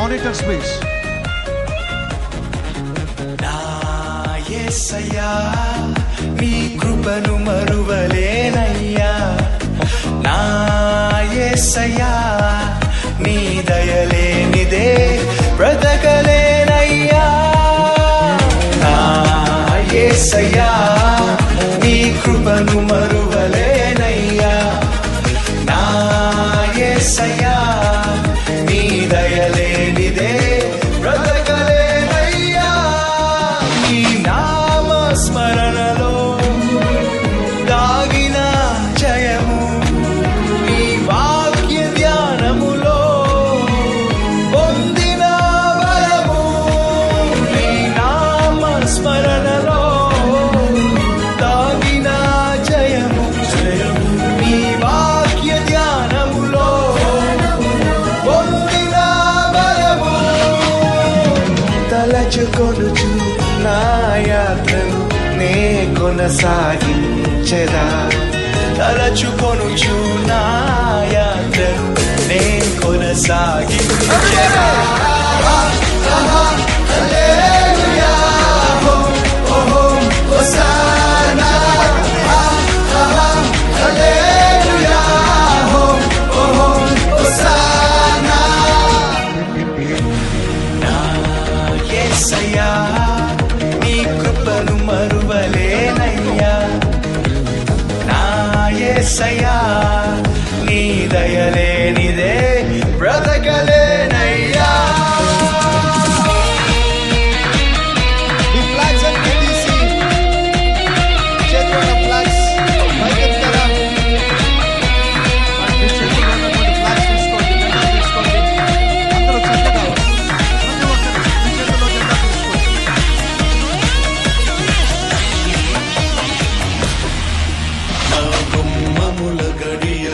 Monitors please నా నీ కృపను మరువలేనయ్యా. నా యేసయ్యా నీ దయలేనిదే బ్రతకలేనయ్యా. నా ఏసయ్యా నీ కృపను మరువ స్మరణలో దాగిన జయము. నీ వాక్య ధ్యానములో పొందిన బలము. నీ నామ స్మరణలో దాగిన జయము. నీ వాక్య ధ్యానములో పొందిన బలము. తలచుకొనుచు నా యాత్రను కొనసాగించెదా? తలచుకొనుచు నా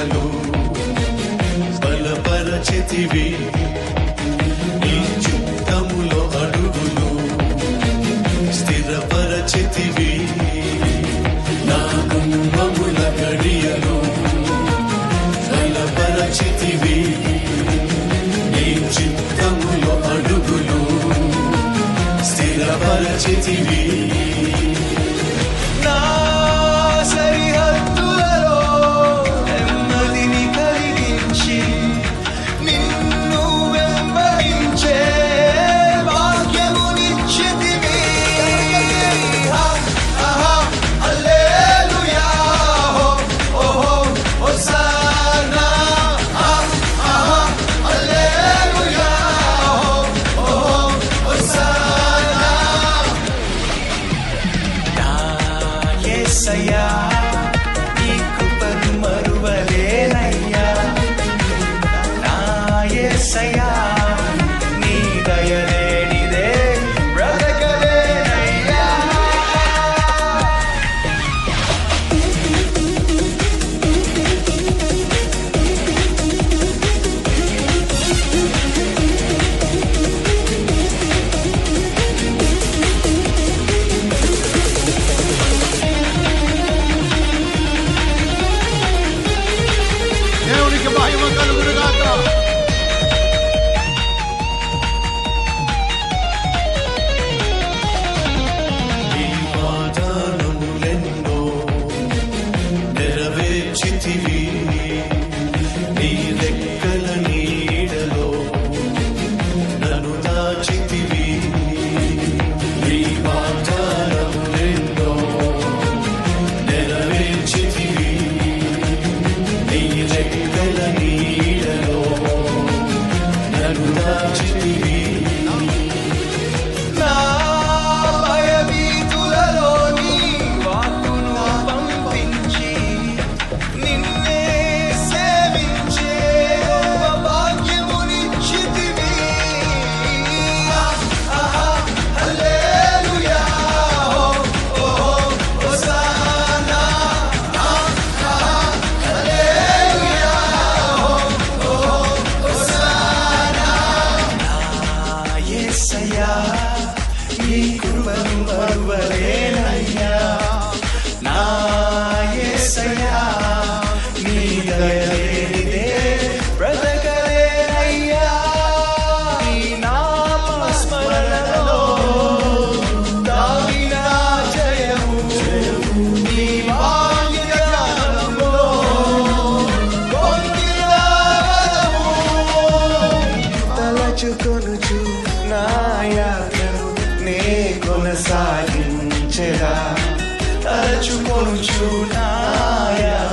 గడియలు బలపరచితివి. నీ చిత్తములో అడుగులు స్థిరపరచితివి. నా గుమ్మముల గడియలు బలపరచితివి. నీ చిత్తములో అడుగులు స్థిరపరచితివి. Yeah. మోచుకొనుచు చూ యాత్రను నే కొనసాగించెదా. తరచుకొనుచు చూ యాత్ర